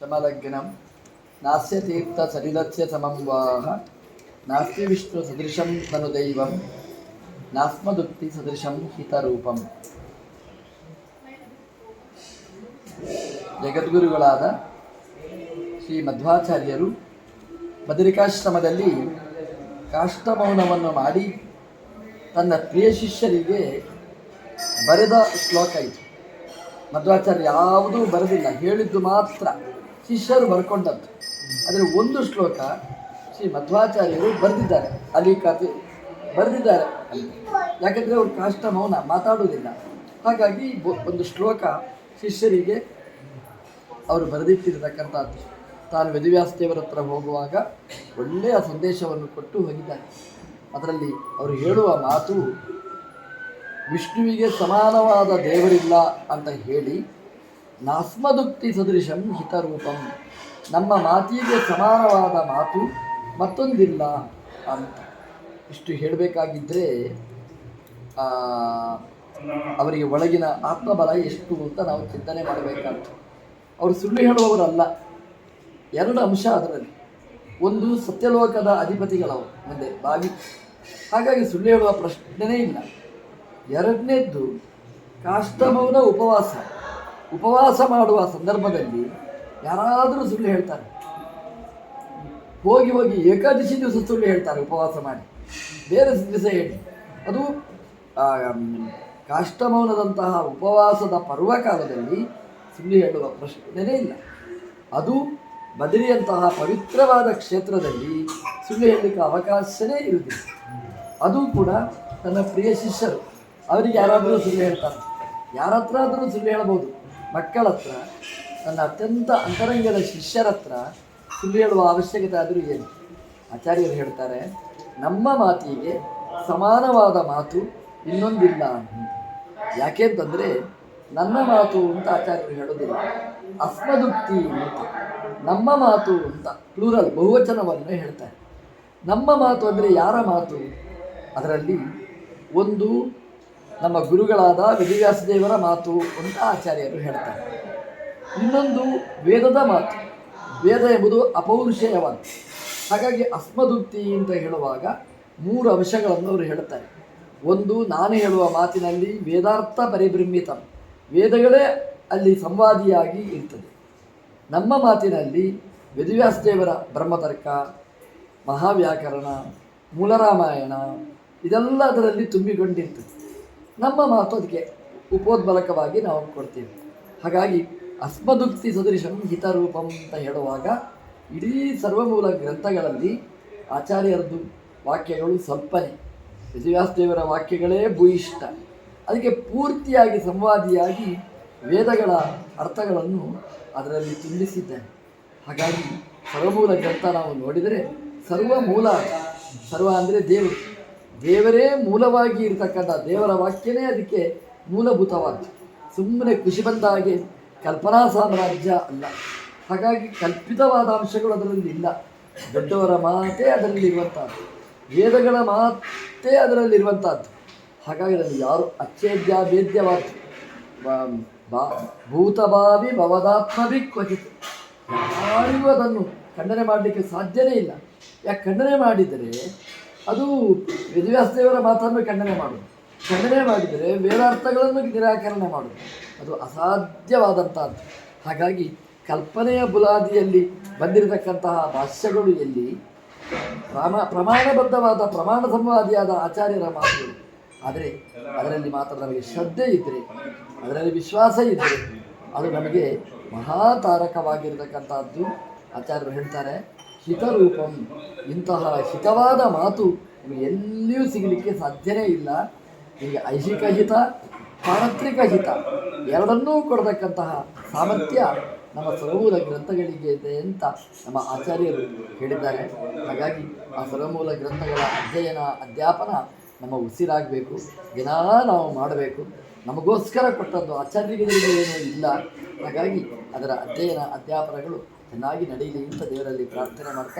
ಶಮಲಗ್ನಂ ನಾಸ್ಯ ತೀರ್ಥ ಸಲಿಲಸ್ಯ ಸಮಂ ವಾಹ ನಾಸ್ತಿ ವಿಷ್ಣು ಸದೃಶಂ ತನು ದೈವಂ ನಾಸ್ಮದುಕ್ತಿ ಸದೃಶಂ ಹಿತರೂಪಂ ಜಗದ್ಗುರುಗಳಾದ ಶ್ರೀ ಮಧ್ವಾಚಾರ್ಯರು ಬದರಿಕಾಶ್ರಮದಲ್ಲಿ ಕಾಷ್ಟಮೌನವನ್ನು ಮಾಡಿ ತನ್ನ ಪ್ರಿಯ ಶಿಷ್ಯರಿಗೆ ಬರೆದ ಶ್ಲೋಕ ಇದು. ಮಧ್ವಾಚಾರ್ಯ ಯಾವುದೂ ಬರೆದಿಲ್ಲ, ಹೇಳಿದ್ದು ಮಾತ್ರ. ಶಿಷ್ಯರು ಬರ್ಕೊಂಡದ್ದು ಅದರಲ್ಲಿ ಒಂದು ಶ್ಲೋಕ ಶ್ರೀ ಮಧ್ವಾಚಾರ್ಯರು ಬರೆದಿದ್ದಾರೆ. ಅಲ್ಲಿ ಕಥೆ ಬರೆದಿದ್ದಾರೆ ಯಾಕಂದರೆ ಅವರು ಕಾಷ್ಟ ಮೌನ, ಮಾತಾಡುವುದಿಲ್ಲ. ಹಾಗಾಗಿ ಒಂದು ಶ್ಲೋಕ ಶಿಷ್ಯರಿಗೆ ಅವರು ಬರೆದಿಟ್ಟಿರತಕ್ಕಂಥದ್ದು. ತಾನು ವೇದವ್ಯಾಸ ದೇವರ ಹತ್ರ ಹೋಗುವಾಗ ಒಳ್ಳೆಯ ಸಂದೇಶವನ್ನು ಕೊಟ್ಟು ಹೋಗಿದ್ದಾರೆ ಅದರಲ್ಲಿ ಅವರು ಹೇಳುವ ಮಾತು ವಿಷ್ಣುವಿಗೆ ಸಮಾನವಾದ ದೇವರಿಲ್ಲ ಅಂತ ಹೇಳಿ ನಾಸ್ಮದುಕ್ತಿ ಸದೃಶಂ ಹಿತರೂಪಂ. ನಮ್ಮ ಮಾತಿಗೆ ಸಮಾನವಾದ ಮಾತು ಮತ್ತೊಂದಿಲ್ಲ ಅಂತ. ಇಷ್ಟು ಹೇಳಬೇಕಾಗಿದ್ದರೆ ಅವರಿಗೆ ಒಳಗಿನ ಆತ್ಮಬಲ ಎಷ್ಟು ಅಂತ ನಾವು ಚಿಂತನೆ ಮಾಡಬೇಕಂತ ಅವರು ಸುಳ್ಳು ಹೇಳುವವರಲ್ಲ. ಎರಡು ಅಂಶ ಅದರಲ್ಲಿ. ಒಂದು ಸತ್ಯಲೋಕದ ಅಧಿಪತಿಗಳವರು ಮುಂದೆ ಬಾವಿ. ಹಾಗಾಗಿ ಸುಳ್ಳು ಹೇಳುವ ಪ್ರಶ್ನೆನೇ ಇಲ್ಲ. ಎರಡನೇದ್ದು ಕಾಷ್ಟಮೌನ ಉಪವಾಸ. ಉಪವಾಸ ಮಾಡುವ ಸಂದರ್ಭದಲ್ಲಿ ಯಾರಾದರೂ ಸುಳ್ಳು ಹೇಳ್ತಾರೆ. ಹೋಗಿ ಹೋಗಿ ಏಕಾದಶಿ ದಿವಸ ಸುಳ್ಳು ಹೇಳ್ತಾರೆ ಉಪವಾಸ ಮಾಡಿ. ಬೇರೆ ದಿವಸ ಹೇಳಿ. ಅದು ಕಾಷ್ಟಮೌನದಂತಹ ಉಪವಾಸದ ಪರ್ವಕಾಲದಲ್ಲಿ ಸುಳ್ಳು ಹೇಳುವ ಪ್ರಶ್ನೆನೇ ಇಲ್ಲ. ಅದು ಬದರಿಯಂತಹ ಪವಿತ್ರವಾದ ಕ್ಷೇತ್ರದಲ್ಲಿ ಸುಳ್ಳು ಹೇಳಲಿಕ್ಕೆ ಅವಕಾಶವೇ ಇರುವುದಿಲ್ಲ. ಅದು ಕೂಡ ತನ್ನ ಪ್ರಿಯ ಶಿಷ್ಯರು. ಅವರಿಗೆ ಯಾರಾದರೂ ಸುಳ್ಳು ಹೇಳ್ತಾರೆ. ಯಾರ ಹತ್ರ ಆದರೂ ಸುಳ್ಳು ಹೇಳ್ಬೋದು ಮಕ್ಕಳ ಹತ್ರ ನನ್ನ ಅತ್ಯಂತ ಅಂತರಂಗದ ಶಿಷ್ಯರ ಹತ್ರ ಸುಳ್ಳು ಹೇಳುವ ಅವಶ್ಯಕತೆ ಆದರೂ ಏನು? ಆಚಾರ್ಯರು ಹೇಳ್ತಾರೆ, ನಮ್ಮ ಮಾತಿಗೆ ಸಮಾನವಾದ ಮಾತು ಇನ್ನೊಂದಿಲ್ಲ ಅಂತ. ಯಾಕೆ ಅಂತಂದರೆ, ನನ್ನ ಮಾತು ಅಂತ ಆಚಾರ್ಯರು ಹೇಳೋದಿಲ್ಲ ಅಸ್ಮದುಕ್ತಿ ಅಂತ. ನಮ್ಮ ಮಾತು ಅಂತ ಪ್ಲೂರಲ್ ಬಹುವಚನವನ್ನು ಹೇಳ್ತಾರೆ. ನಮ್ಮ ಮಾತು ಅಂದರೆ ಯಾರ ಮಾತು? ಅದರಲ್ಲಿ ಒಂದು ನಮ್ಮ ಗುರುಗಳಾದ ವೇದವ್ಯಾಸದೇವರ ಮಾತು ಅಂತ ಆಚಾರ್ಯರು ಹೇಳ್ತಾರೆ. ಇನ್ನೊಂದು ವೇದದ ಮಾತು. ವೇದ ಎಂಬುದು ಅಪೌರುಷೇಯವಾದ ಹಾಗಾಗಿ ಅಸ್ಮದುಕ್ತಿ ಅಂತ ಹೇಳುವಾಗ ಮೂರು ಅಂಶಗಳನ್ನು ಅವರು ಹೇಳ್ತಾರೆ. ಒಂದು, ನಾನು ಹೇಳುವ ಮಾತಿನಲ್ಲಿ ವೇದಾರ್ಥ ಪರಿಭ್ರಮಿತ. ವೇದಗಳೇ ಅಲ್ಲಿ ಸಂವಾದಿಯಾಗಿ ಇರ್ತದೆ. ನಮ್ಮ ಮಾತಿನಲ್ಲಿ ವೇದವ್ಯಾಸದೇವರ ಬ್ರಹ್ಮತರ್ಕ, ಮಹಾವ್ಯಾಕರಣ, ಮೂಲರಾಮಾಯಣ ಇದೆಲ್ಲ ಅದರಲ್ಲಿ ತುಂಬಿಕೊಂಡಿರ್ತದೆ. ನಮ್ಮ ಮಾತು ಅದಕ್ಕೆ ಉಪೋದ್ಬಲಕವಾಗಿ ನಾವು ಕೊಡ್ತೀವಿ. ಹಾಗಾಗಿ ಅಸ್ಮದುಕ್ತಿ ಸದೃಶಂ ಹಿತರೂಪಂ ಅಂತ ಹೇಳುವಾಗ ಇಡೀ ಸರ್ವಮೂಲ ಗ್ರಂಥಗಳಲ್ಲಿ ಆಚಾರ್ಯರದ್ದು ವಾಕ್ಯಗಳು ಸ್ವಲ್ಪನೇ. ದೇವರ ವಾಕ್ಯಗಳೇ ಭೂಯಿಷ್ಠ. ಅದಕ್ಕೆ ಪೂರ್ತಿಯಾಗಿ ಸಂವಾದಿಯಾಗಿ ವೇದಗಳ ಅರ್ಥಗಳನ್ನು ಅದರಲ್ಲಿ ತುಂಬಿಸಿದ್ದಾನೆ. ಹಾಗಾಗಿ ಸರ್ವಮೂಲ ಗ್ರಂಥ ನಾವು ನೋಡಿದರೆ ಸರ್ವ ಮೂಲ ಸರ್ವ ಅಂದರೆ ದೇವರು. ದೇವರೇ ಮೂಲವಾಗಿ ಇರತಕ್ಕಂಥ ದೇವರ ವಾಕ್ಯನೇ ಅದಕ್ಕೆ ಮೂಲಭೂತವಾದ್ದು. ಸುಮ್ಮನೆ ಖುಷಿ ಬಂದ ಹಾಗೆ ಕಲ್ಪನಾ ಸಾಮ್ರಾಜ್ಯ ಅಲ್ಲ. ಹಾಗಾಗಿ ಕಲ್ಪಿತವಾದ ಅಂಶಗಳು ಅದರಲ್ಲಿ ಇಲ್ಲ. ದೊಡ್ಡವರ ಮಾತೇ ಅದರಲ್ಲಿ ಇರುವಂಥದ್ದು ವೇದಗಳ ಮಾತೇ ಅದರಲ್ಲಿರುವಂಥದ್ದು ಹಾಗಾಗಿ ಅದನ್ನು ಯಾರು ಅಚ್ಚೇದ್ಯ ಭೇದ್ಯವಾದ್ದು? ಭೂತಭಾವಿ ಭವದಾತ್ಮವಿ ಕ್ವಚಿತ್. ಯಾರಿಗೂ ಅದನ್ನು ಖಂಡನೆ ಮಾಡಲಿಕ್ಕೆ ಸಾಧ್ಯವೇ ಇಲ್ಲ. ಯಾಕೆ ಖಂಡನೆ ಮಾಡಿದರೆ ಅದು ವೇದವ್ಯಾಸದೇವರ ಮಾತನ್ನು ಖಂಡನೆ ಮಾಡುದು. ಖಂಡನೆ ಮಾಡಿದರೆ ವೇದಾರ್ಥಗಳನ್ನು ನಿರಾಕರಣೆ ಮಾಡುದು. ಅದು ಅಸಾಧ್ಯವಾದಂಥದ್ದು. ಹಾಗಾಗಿ ಕಲ್ಪನೆಯ ಬುಲಾದಿಯಲ್ಲಿ ಬಂದಿರತಕ್ಕಂತಹ ಭಾಷ್ಯಗಳು ಎಲ್ಲಿ ಪ್ರಮ ಪ್ರಮಾಣಬದ್ಧವಾದ ಪ್ರಮಾಣ ಸಂವಾದಿಯಾದ ಆಚಾರ್ಯರ ಮಾತುಗಳು ಆದರೆ ಅದರಲ್ಲಿ ಮಾತ್ರ ನಮಗೆ ಶ್ರದ್ಧೆ ಇದ್ದರೆ ಅದರಲ್ಲಿ ವಿಶ್ವಾಸ ಇದ್ದರೆ ಅದು ನಮಗೆ ಮಹಾತಾರಕವಾಗಿರತಕ್ಕಂಥದ್ದು. ಆಚಾರ್ಯರು ಹೇಳ್ತಾರೆ ಹಿತರೂಪಂ. ಇಂತಹ ಹಿತವಾದ ಮಾತು ನಿಮಗೆ ಎಲ್ಲಿಯೂ ಸಿಗಲಿಕ್ಕೆ ಸಾಧ್ಯನೇ ಇಲ್ಲ. ನಿಮಗೆ ಐಹಿಕ ಹಿತ ಪಾರತ್ರಿಕ ಹಿತ ಎರಡನ್ನೂ ಕೊಡತಕ್ಕಂತಹ ಸಾಮರ್ಥ್ಯ ನಮ್ಮ ಸರ್ವಮೂಲ ಗ್ರಂಥಗಳಿಗೆ ಇದೆ ಅಂತ ನಮ್ಮ ಆಚಾರ್ಯರು ಹೇಳಿದ್ದಾರೆ. ಹಾಗಾಗಿ ಆ ಸರ್ವಮೂಲ ಗ್ರಂಥಗಳ ಅಧ್ಯಯನ, ಅಧ್ಯಾಪನ ನಮ್ಮ ಉಸಿರಾಗಬೇಕು. ದಿನಾ ನಾವು ಮಾಡಬೇಕು. ನಮಗೋಸ್ಕರ ಕೊಟ್ಟದ್ದು ಆಚಾರ್ಯರಿಗೆ ಏನೂ ಇಲ್ಲ. ಹಾಗಾಗಿ ಅದರ ಅಧ್ಯಯನ, ಅಧ್ಯಾಪನಗಳು ಚೆನ್ನಾಗಿ ನಡೆಯಲಿ ಅಂತ ದೇವರಲ್ಲಿ ಪ್ರಾರ್ಥನೆ ಮಾಡ್ತಾ